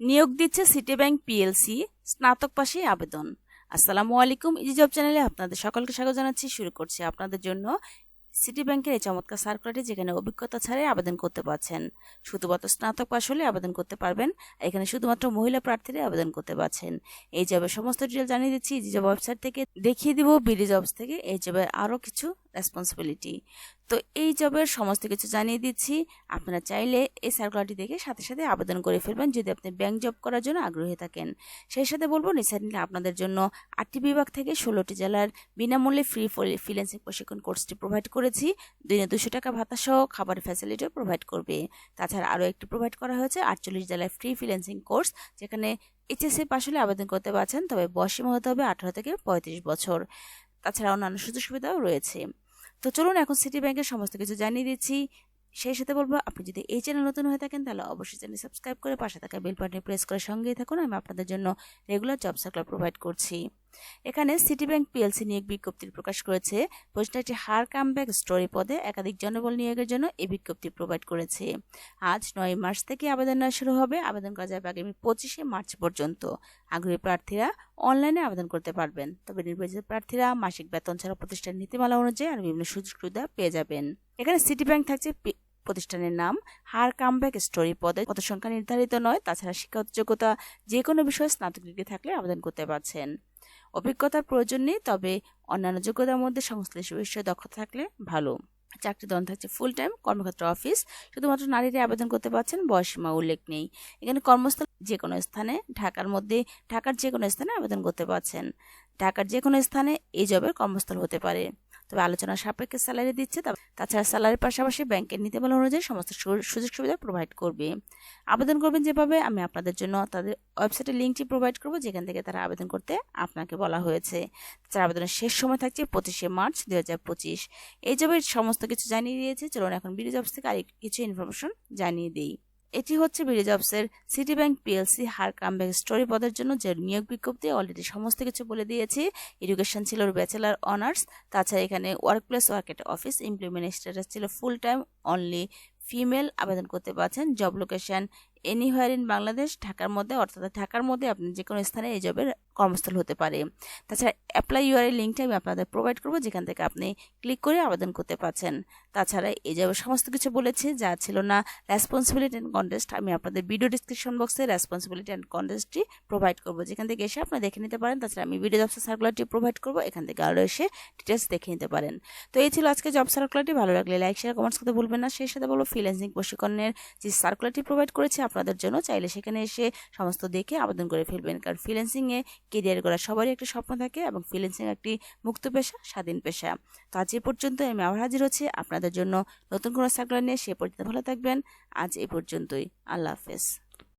নিয়োগ দিচ্ছে city bank PLC, স্নাতক পাশে আবেদন। আসসালামু আলাইকুম ইজি জব চ্যানেলে আপনাদের সকলকে স্বাগত জানাচ্ছি। শুরু করছি আপনাদের জন্য সিটি ব্যাংকের এই চমৎকার সার্কুলারটি যেখানে অভিজ্ঞতা ছাড়াই আবেদন করতে পারছেন। শুধুমাত্র স্নাতক পাশ হলে আবেদন করতে পারবেন, এখানে শুধুমাত্র মহিলা প্রার্থীরাই আবেদন করতে পারছেন। এই জবের সমস্ত ডিটেল জানিয়ে দিচ্ছি ইজি জব ওয়েবসাইট থেকে দেখিয়ে দিব বিডি জবস থেকে। এই জবের আরও কিছু রেসপন্সিবিলিটি তো এই জবের সমস্ত কিছু জানিয়ে দিচ্ছি। আপনারা চাইলে এই সার্কুলারটি দেখে সাথে সাথে আবেদন করে ফেলবেন যদি আপনি ব্যাংক জব করার জন্য আগ্রহী থাকেন। সেই সাথে বলব রিসেন্টলি আপনাদের জন্য আটটি বিভাগ থেকে ষোলোটি জেলার বিনামূল্যে ফ্রি ফ্রিল্যান্সিং প্রশিক্ষণ কোর্সটি প্রোভাইড করেছি। দিনে দুশো টাকা ভাতা সহ খাবার ফ্যাসিলিটিও প্রোভাইড করবে। তাছাড়া আরও একটি প্রোভাইড করা হয়েছে, আটচল্লিশ জেলায় ফ্রি ফ্রিল্যান্সিং কোর্স যেখানে এইচএসসি পাশ হলে আবেদন করতে পারছেন, তবে বয়সীমা হতে হবে আঠারো থেকে পঁয়ত্রিশ বছর। তাছাড়া অন্যান্য সুযোগ সুবিধাও রয়েছে। তো চলুন এখন সিটি ব্যাংকের সমস্ত কিছু জানিয়ে দিচ্ছি। সেই সাথে বলব, আপনি যদি এই চ্যানেল নতুন হয়ে থাকেন, তাহলে অবশ্যই চ্যানেল সাবস্ক্রাইব করে পাশে থাকা বেল বাটনে প্রেস করে সঙ্গেই থাকুন। আমি আপনাদের জন্য রেগুলার জব সার্কুলার প্রোভাইড করছি। এখানে সিটি ব্যাংক পিএলসি নিয়োগ বিজ্ঞপ্তি প্রকাশ করেছে। পোস্টারটি হার কামব্যাক স্টোরি পদে একাধিক জনবল নিয়োগের জন্য এই বিজ্ঞপ্তি প্রোভাইড করেছে। আজ নয় মার্চ থেকে আবেদন নেওয়া শুরু হবে। আবেদন করা যাবে আগামী পঁচিশে মার্চ পর্যন্ত। আগ্রহী প্রার্থীরা অনলাইনে আবেদন করতে পারবেন। তবে নির্বাচিত প্রার্থীরা মাসিক বেতন ছাড়া প্রতিষ্ঠান নীতিমালা অনুযায়ী আর বিভিন্ন সুযোগ সুবিধা পেয়ে যাবেন। এখানে সিটি ব্যাংক থাকছে প্রতিষ্ঠানের নাম। হার কামব্যাক স্টোরি পদে কত সংখ্যা নির্ধারিত নয়। তাছাড়া শিক্ষাগত যোগ্যতা যে কোনো বিষয়ে স্নাতক ডিগ্রি থাকলে আবেদন করতে পারছেন। অভিজ্ঞতার প্রয়োজন নেই, তবে অন্যান্য যোগ্যতার মধ্যে সংশ্লিষ্ট বিষয়ে দক্ষতা থাকলে ভালো। চাকরি দন থাকছে ফুল টাইম কর্মক্ষেত্র অফিস শুধুমাত্র নারীরা আবেদন করতে পারছেন বয়সীমা উল্লেখ নেই। এখানে কর্মস্থল যে কোনো স্থানে, ঢাকার মধ্যে, ঢাকার যে কোনো স্থানে আবেদন করতে পারছেন। ঢাকার যে কোনো স্থানে এই জবের কর্মস্থল হতে পারে। তবে আলোচনার সাপেক্ষে স্যালারি দিচ্ছে তাছাড়া স্যালারির পাশাপাশি ব্যাংকের নীতিমালা অনুযায়ী সমস্ত সুযোগ সুবিধা প্রোভাইড করবে। আবেদন করবেন যেভাবে, আমি আপনাদের জন্য তাদের ওয়েবসাইটের লিঙ্কটি প্রোভাইড করব, যেখান থেকে তারা আবেদন করতে আপনাকে বলা হয়েছে। তাছাড়া আবেদনের শেষ সময় থাকছে পঁচিশে মার্চ দুই হাজার পঁচিশ। এই জবের সমস্ত কিছু জানিয়ে দিয়েছে। চলুন এখন বিডি জবস থেকে আর কিছু ইনফরমেশন জানিয়ে দিই। এটি হচ্ছে BD অফসের city bank PLC her come comeback story পদের জন্য যে নিয়োগ বিজ্ঞপ্তি অলরেডি সমস্ত কিছু বলে দিয়েছি। এডুকেশন ছিল ব্যাচেলার অনার্স তাছাড়া এখানে work place work at office employment status ছিল ফুল টাইম অনলি ফিমেল আবেদন করতে পারছেন। Job location anywhere in Bangladesh ঢাকার মধ্যে, অর্থাৎ ঢাকার মধ্যে আপনি যে কোনো স্থানে এই জবের কর্মস্থল হতে পারে। তাছাড়া অ্যাপ্লাই ইউআরএল লিঙ্কটা আমি আপনাদের প্রোভাইড করব, যেখান থেকে আপনি ক্লিক করে আবেদন করতে পারছেন। তাছাড়া এই জবের সমস্ত কিছু বলেছে, যা ছিল না রেসপন্সিবিলিটি অ্যান্ড কন্টেস্ট আমি আপনাদের ভিডিও ডিসক্রিপশন বক্সে রেসপন্সিবিলিটি অ্যান্ড কন্টেস্টটি প্রোভাইড করব। যেখান থেকে এসে আপনি দেখে নিতে পারেন, তাছাড়া আমি ভিডিও জবসের সার্কুলারটি প্রোভাইড করব, এখান থেকে আরও এসে ডিটেলস দেখে নিতে পারেন। তো এই ছিল আজকে জব সার্কুলারটি ভালো লাগলে লাইক শেয়ার কমেন্টস করতে ভুলবেন না। সেই সাথে বলব ফ্রিল্যান্সিং প্রশিক্ষণের যে সার্কুলারটি প্রোভাইড করেছে, আপনাদের জন্য, চাইলে সেখানে এসে সমস্ত দেখে আবেদন করে ফেলবেন। কারণ ফ্রিল্যান্সিংয়ে কেরিয়ার করা সবারই একটা স্বপ্ন থাকে এবং ফ্রিল্যান্সিং একটি মুক্ত পেশা, স্বাধীন পেশা। তো আজ এ পর্যন্ত আমি আবার হাজির হচ্ছি আপনাদের জন্য নতুন কোনো সার্কুলার নিয়ে। সে পর্যন্ত ভালো থাকবেন। আজ এ পর্যন্তই। আল্লাহ হাফেজ।